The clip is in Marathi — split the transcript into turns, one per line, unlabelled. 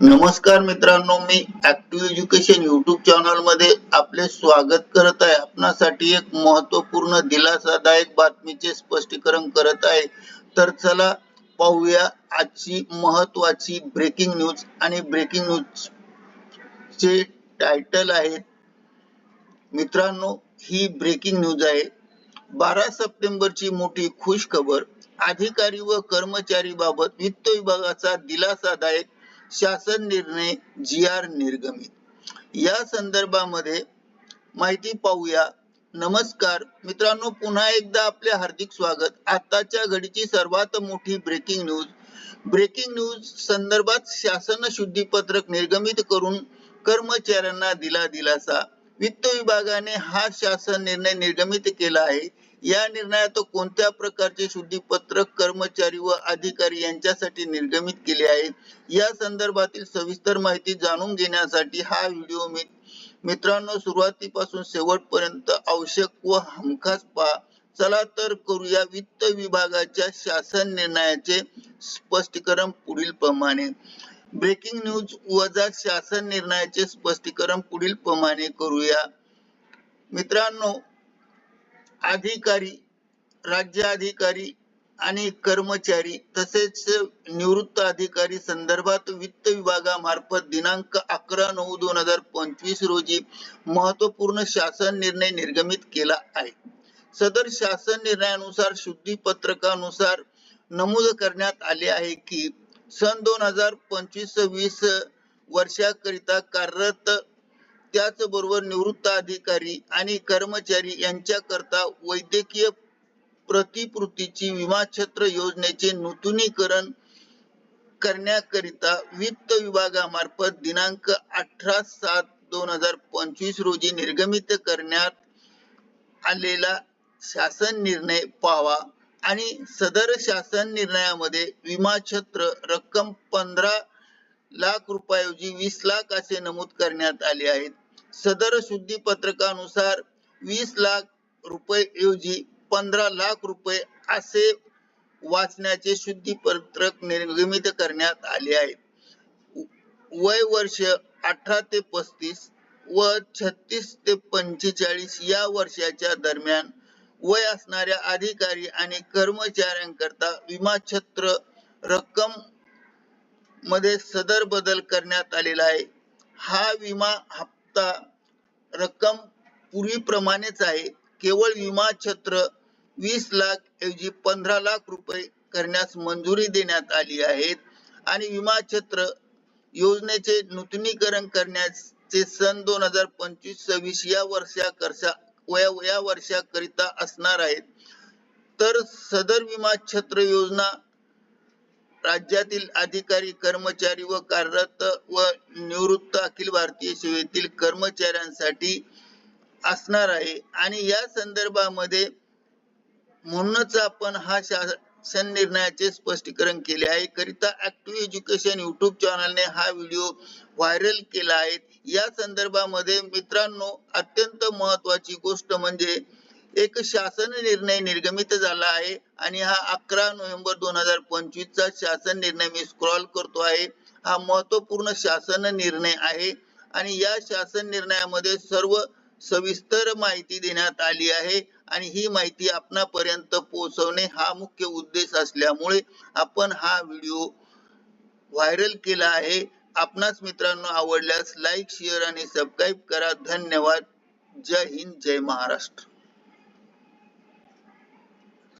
नमस्कार मित्रांनो मी ऍक्टिव्ह एज्युकेशन युट्यूब चॅनलमध्ये आपले स्वागत करत आहे. आपणासाठी एक महत्त्वपूर्ण दिलासादायक बातमीचे स्पष्टीकरण करत आहे. तर चला पाहूया आजची महत्वाची ब्रेकिंग न्यूज आणि ब्रेकिंग न्यूज चे टायटल आहे. मित्रांनो ही ब्रेकिंग न्यूज आहे. बारा सप्टेंबरची मोठी खुश खबर अधिकारी व कर्मचारी बाबत वित्त विभागाचा दिलासादायक शासन निर्णय जी आर निर्गमित. या संदर्भामध्ये माहिती पाहूया. नमस्कार. मित्रांनो पुन्हा एकदा आपले हार्दिक स्वागत. आताच्या घडीची सर्वात मोठी ब्रेकिंग न्यूज ब्रेकिंग न्यूज संदर्भात शासन शुद्धीपत्रक निर्गमित करून कर्मचाऱ्यांना दिला दिलासा. वित्त विभागाने हा शासन निर्णय निर्गमित केला आहे. या निर्णयात कोणत्या प्रकारचे शुद्धीपत्रक कर्मचारी व अधिकारी यांच्यासाठी निर्गमित केले आहे या संदर्भातील सविस्तर माहिती जाणून घेण्यासाठी हा व्हिडिओ मी मित्रांनो सुरुवातीपासून शेवटपर्यंत आवश्यक व हमखास पहा. चला तर करूया वित्त विभागाच्या शासन निर्णयाचे स्पष्टीकरण पुढील प्रमाणे. ब्रेकिंग न्यूज वजा शासन निर्णयाचे स्पष्टीकरण पुढील प्रमाणे करूया. मित्रांनो अधिकारी राज्य अधिकारी आणि कर्मचारी तसेच निवृत्त अधिकारी संदर्भात वित्त विभागामार्फत दिनांक अकरा नऊ दोन हजार पंचवीस रोजी महत्त्वपूर्ण शासन निर्णय निर्गमित केला आहे. सदर शासन निर्णयानुसार शुद्धीपत्रकानुसार नमूद करण्यात आले आहे की सन दोन हजार पंचवीस वीस वर्षाकरिता कार्यरत त्याचबरोबर निवृत्त अधिकारी आणि कर्मचारी यांच्याकरता वैद्यकीय प्रतिपूर्तीची विमा छत्र योजनेचे नूतनीकरण करण्याकरिता वित्त विभागामार्फत दिनांक अठरा सात दोन हजार पंचवीस रोजी निर्गमित करण्यात आलेला शासन निर्णय पाहावा आणि सदर शासन निर्णयामध्ये विमा छत्र रक्कम पंधरा लाख रुपयाऐवजी वीस लाख असे नमूद करण्यात आले आहेत. सदर शुद्धीपत्रकानुसार वीस लाख रुपये ऐवजी पंधरा लाख रुपये असे वाचण्याचे शुद्धीपत्रक निर्गमित करण्यात आले आहे. वय वर्ष अठरा ते पस्तीस व छत्तीस ते पंचेचाळीस या वर्षाच्या दरम्यान वय असणाऱ्या अधिकारी आणि कर्मचाऱ्यांकरता विमा छत्र रक्कममध्ये सदर बदल करण्यात आलेला आहे. हा विमा हप्ता रक्कम पूर्वीप्रमाणेच आहे. केवळ विमा छत्र वीस लाख ऐवजी पंधरा लाख रुपये करण्यास मंजुरी देण्यात आली आहे. आणि विमा छत्र योजनेचे नूतनीकरण करण्याचे सन दोन हजार पंचवीस सव्वीस या वर्षाकरता वया या वर्षाकरिता असणार आहेत. तर सदर विमा छत्र योजना राज्यातील अधिकारी कर्मचारी व कार्यरत व निवृत्त अखिल भारतीय सेवेतील कर्मचाऱ्यांसाठी असणार आहे. आणि या संदर्भामध्ये म्हणूनच आपण हा शासन निर्णयाचे स्पष्टीकरण केले आहे. करिता ऍक्टिव्ह एज्युकेशन युट्यूब चॅनलने हा व्हिडिओ व्हायरल केला आहे. या संदर्भामध्ये मित्रांनो अत्यंत महत्वाची गोष्ट म्हणजे एक शासन निर्णय निर्गमित झाला आहे आणि हा अकरा नोव्हेंबर दोन हजार पंचवीस चा शासन निर्णय मी स्क्रॉल करतो आहे. हा महत्त्वपूर्ण शासन निर्णय आहे आणि या शासन निर्णयामध्ये सर्व सविस्तर माहिती देण्यात आली आहे आणि ही माहिती आपणापर्यंत पोहोचवणे हा मुख्य उद्देश असल्यामुळे आपण हा व्हिडिओ व्हायरल केला आहे. आपणास मित्रांनो आवडल्यास लाईक शेअर आणि सबस्क्राईब करा. धन्यवाद. जय हिंद जय महाराष्ट्र.